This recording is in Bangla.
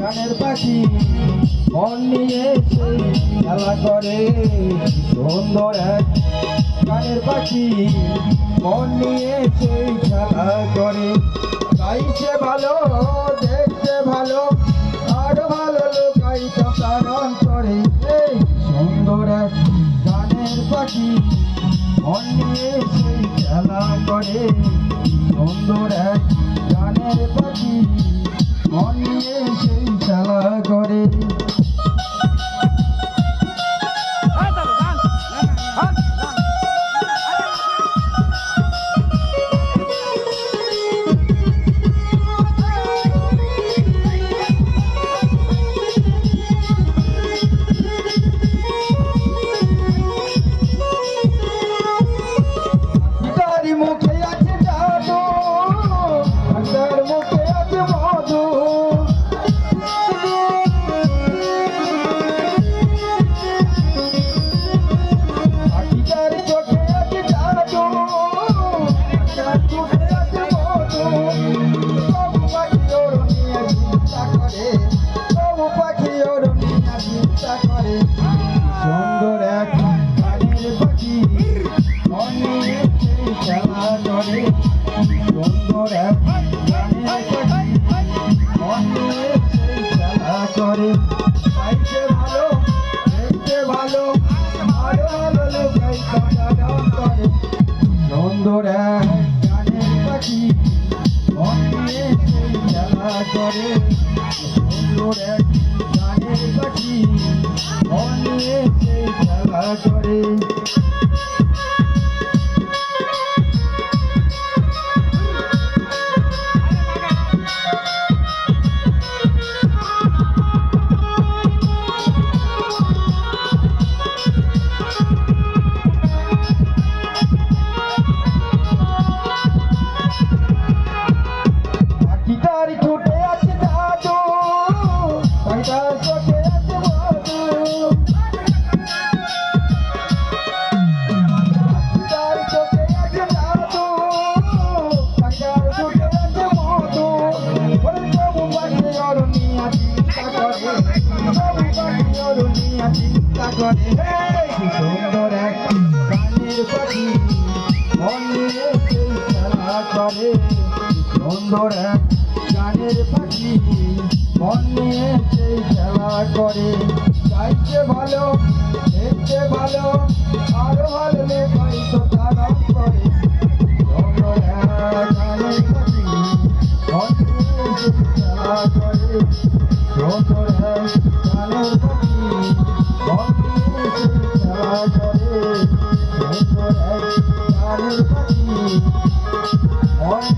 গানের পাখি মন নিয়ে খেলা করে, সুন্দর এক গানের পাখি মন নিয়ে সেই খেলা করে। গাইছে ভালো, দেখতে ভালো, আর ভালো পালন করে এই সুন্দর এক গানের পাখি মন নিয়ে খেলা করে, সুন্দর এক গানের পাখি মন নিয়ে সেই খেলা করে। করে গাইতে ভালো দেখতে ভালো ভালো খেলা করে চিন্তা খেলা করে সুন্দর এক গানের পাখি মন সেই খেলা করে গাইতে ভালো দেখতে ভালো আরও ভালো খেলা করে I'm